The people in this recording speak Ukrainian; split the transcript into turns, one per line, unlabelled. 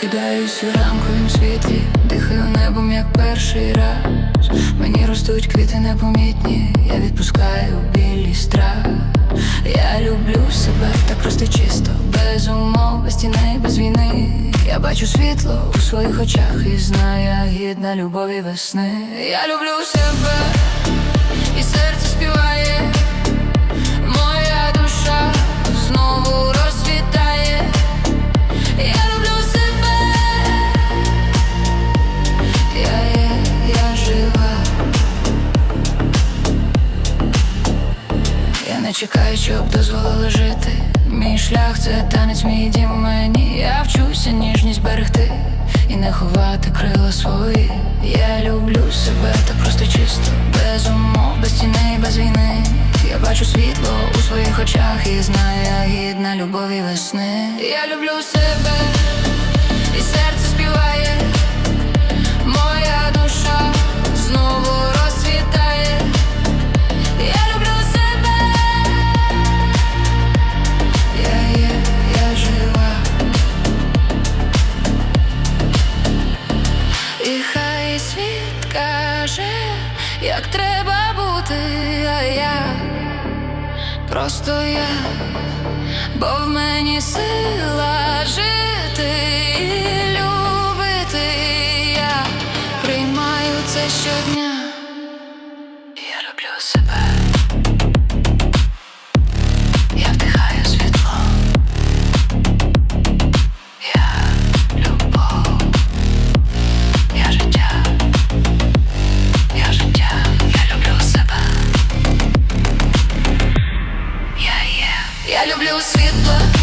прокидаюсь у ранковім світлі, дихаю небом, як перший раз. Мені ростуть квіти непомітні, я відпускаю білі страх. Я люблю себе так просто чисто, без умов, без тіней, без війни. Я бачу світло у своїх очах і знаю, я гідна любові весни. Я люблю себе, і серце співає. Не чекаю, щоб дозволили жити. Мій шлях це танець, мій дім мені. Я вчуся ніжність берегти і не ховати крила свої. Я люблю себе так просто чисто, без умов, без тіней, без війни. Я бачу світло у своїх очах і знаю, я гідна любові весни. Я люблю себе, як треба бути, а я просто я, бо в мені сила Люблю світло.